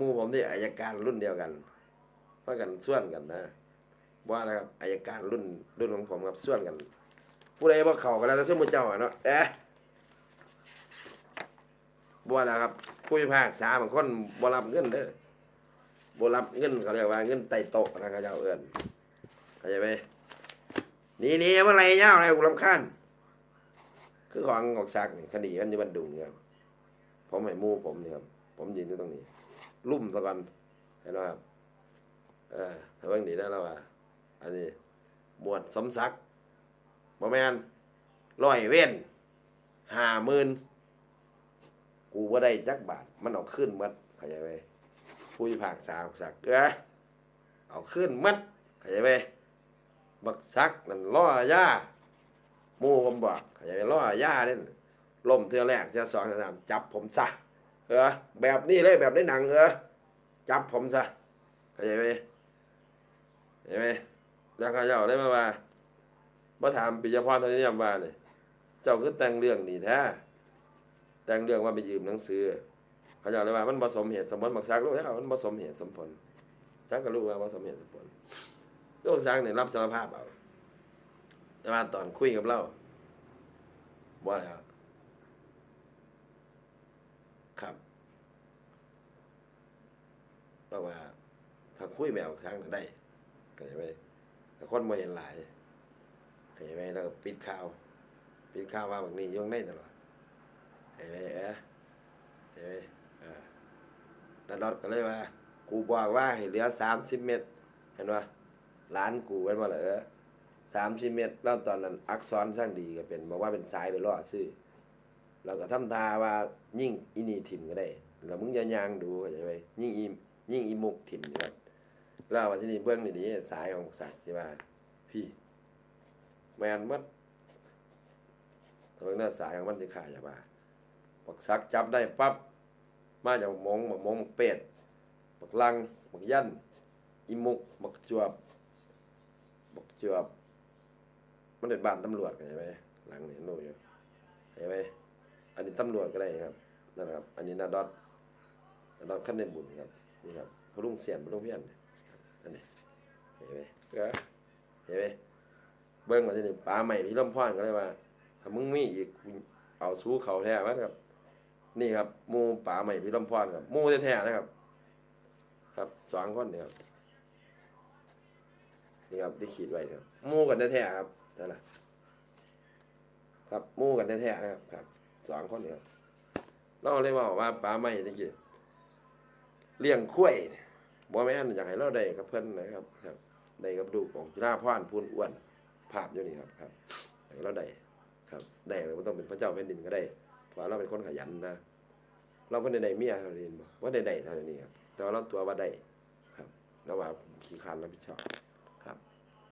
มู่ผมที่อายการรุ่นเดียวกันเพราะกันส่วนกันนะว่านะครับอายการรุ่นรุ่นของผมครับส่วนกัน ผู้ใดบ่เข้ากันแล้วแต่สมมุติเจ้าเนาะเอ๊ะบ่แล้วครับผู้พิพากษาบางคนบ่รับเงินเด้อบ่รับเงินเขาเรียกว่าเงินไต่โต๊ะนะครับเจ้าเอิ้นเข้าใจไหมนี่นี่เมื่อไหรเจ้าอะไรกูรำคาญคือของออกซักนี่คดีมันอยู่บันดุงนี่ครับผมให้มู่ผมเนี่ยครับผมยืนอยู่ตรงนี้ ลุ่มซะก่อนเห็นไหมครับเออถ้าเบิ่งดีได้แล้วว่าอันนี้หมวดสมศักดิ์บ่แมนร้อยเว้นห้าหมื่นกูว่าได้จักบาท มันเอาขึ้นมัดเข้าใจไหมผู้พิพากษาบอกสักดิ์เอ้ยเอาขึ้นมัดเข้าใจไหมบักซักนั่นล่อย่ามู่ผมบอกเข้าใจไหมล่อย่าเนี่ยล่มเทือแรกเทือสองเทือสามจับผมซะ เออแบบนี้เลยแบบในหนังเออจับผมซะเข้าใจไหมเข้าใจไหมแล้วเขาเจ้าได้มาว่าบ่ถามปิยพรเทานิยมว่าเนี่ยเจ้าคือแต่งเรื่องนี่แท้แต่งเรื่องว่าไปยืมหนังสือเขาเจ้าเลยว่ามันผสมเหตุสมผลบักซักรู้แล้วมันผสมเหตุสมผลซักก็รู้ว่าผสมเหตุสมผลโยกซักเนี่ยรับสารภาพเอาแต่ว่าตอนคุยกับเราบ่แล้ว ครับเราว่า ถ้าคุยแบบซักน่ะได้ก็จะไปแต่คนมาเห็นหลายเห็นไหมแล้วก็ปิดข่าว ปิดข่าวว่าแบบนี้ย่งได้ตลอดเห็นไหมเออเห็นไหมเออแล้วดอดก็เลยว่า กูบอกว่าให้เหลือสามสิบเมตร เห็นว่าร้านกูเป็นว่าเหรอสามสิบเมตรแล้วตอนนั้น อักษรสร้างดีก็เป็นบอกว่าเป็นสายไปล่อซื้อ เราก็ทำทาว่ายิ่งอินีถิ่มก็ได้แล้วมึงอย่ายางดูเข้าใจไหมยิ่งอียิ่งอีมุกถิ่มนี่ครับแล้ววันที่นี่เบื้องนี่ดีสายของสักดิ์ใช่ป่ะพี่แมนมัดทางหน้าสายของมันที่ขาอย่าบ้าบักซักจับได้ปั๊บมาจากมงบักมงบักเป็ดบักลังบักยันอีมุกบักจวบบักจวบมันเป็นบ้านตำรวจกันใช่ไหมหลังนี่โน่อยู่เห็นไหม อันนี้ตำรวจก็ได้ครับนั่นแหละครับ อันนี้นาดอทนาดอทขั้นในบุญครับ นี่ครับพรุ่งเสียนพรุ่งเพี้ยนอันนี้เห็นไหมก็เห็นไหมเบิ้งมาที่นี่ปลาใหม่พี่ลำพอนก็เลยว่า ถ้ามึงมีอีกกูเอาสู้เขาแท้มั้ครับ นี่ครับหมูปลาใหม่พี่ลำพอนครับหมูแท้ๆนะครับ ครับสองคนเนี่ยครับนี่ครับที่ขีดไว้ครับหมูกันแท้ๆครับนั่นแหละครับหมูกันแท้ๆนะครับครับ สองคนเนี่ยเราเลยบอกว่าปลาใหม่ตะกี้เลี้ยงข้วยเนี่ยบ่แม่นอยากให้เราได้กับเพิ่นนะครับ ครับได้กับลูกของจุฬาพรพูนอ้วน ภาพอยู่นี่ครับครับเราได้ครับได้แล้วบ่ต้องเป็นพระเจ้าแผ่นดินก็ได้เพราะเราเป็นคนขยันนะเราเพิ่นได้ได้เมียเท่านี้ว่าได้ได้เท่านี้ครับแต่ว่าเราตัวว่าได้ครับเราว่าขี้คร้านรับผิดชอบ